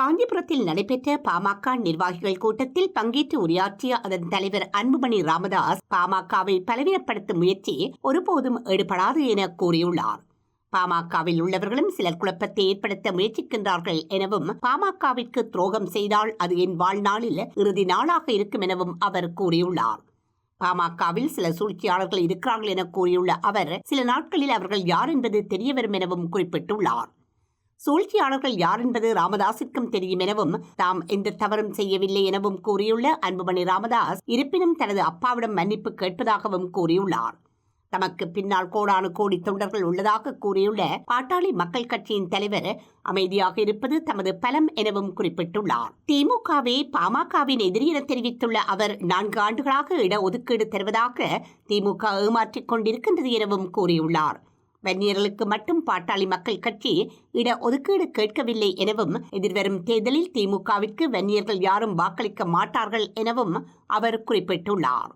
காஞ்சிபுரத்தில் நடைபெற்ற பாமக நிர்வாகிகள் கூட்டத்தில் பங்கேற்று உரையாற்றிய அதன் தலைவர் அன்புமணி ராமதாஸ் பாமகவை பலவீனப்படுத்தும் முயற்சி ஒருபோதும் ஈடுபடாது என கூறியுள்ளார். பாமகவில் உள்ளவர்களும் சிலர் குழப்பத்தை ஏற்படுத்த முயற்சிக்கின்றார்கள் எனவும் பாமகவிற்கு துரோகம் செய்தால் அது என் வாழ்நாளில் இறுதி நாளாக இருக்கும் எனவும் அவர் கூறியுள்ளார். பாமகவில் சில சூழ்ச்சியாளர்கள் இருக்கிறார்கள் என கூறியுள்ள அவர் சில நாட்களில் அவர்கள் யார் என்பது தெரியவரும் எனவும் குறிப்பிட்டுள்ளார். சூழ்ச்சியாளர்கள் யார் என்பது ராமதாஸிற்கும் தெரியும் எனவும் தாம் எந்த தவறும் செய்யவில்லை எனவும் கூறியுள்ள அன்புமணி ராமதாஸ் இருப்பினும் தனது அப்பாவிடம் மன்னிப்பு கேட்பதாகவும் கூறியுள்ளார். தமக்கு பின்னால் கோடானு கோடி தொண்டர்கள் உள்ளதாக கூறியுள்ள பாட்டாளி மக்கள் கட்சியின் தலைவர் அமைதியாக இருப்பது தமது பலம் எனவும் குறிப்பிட்டுள்ளார். திமுகவே பாமகவின் எதிரி என தெரிவித்துள்ள அவர் நான்கு ஆண்டுகளாக இட ஒதுக்கீடு தருவதாக திமுக ஏமாற்றிக் கொண்டிருக்கின்றது எனவும் கூறியுள்ளார். வன்னியர்களுக்கு மட்டும் பாட்டாளி மக்கள் கட்சி இட ஒதுக்கீடு கேட்கவில்லை எனவும் எதிர்வரும் தேர்தலில் திமுகவிற்கு வன்னியர்கள் யாரும் வாக்களிக்க மாட்டார்கள் எனவும் அவர் குறிப்பிட்டுள்ளார்.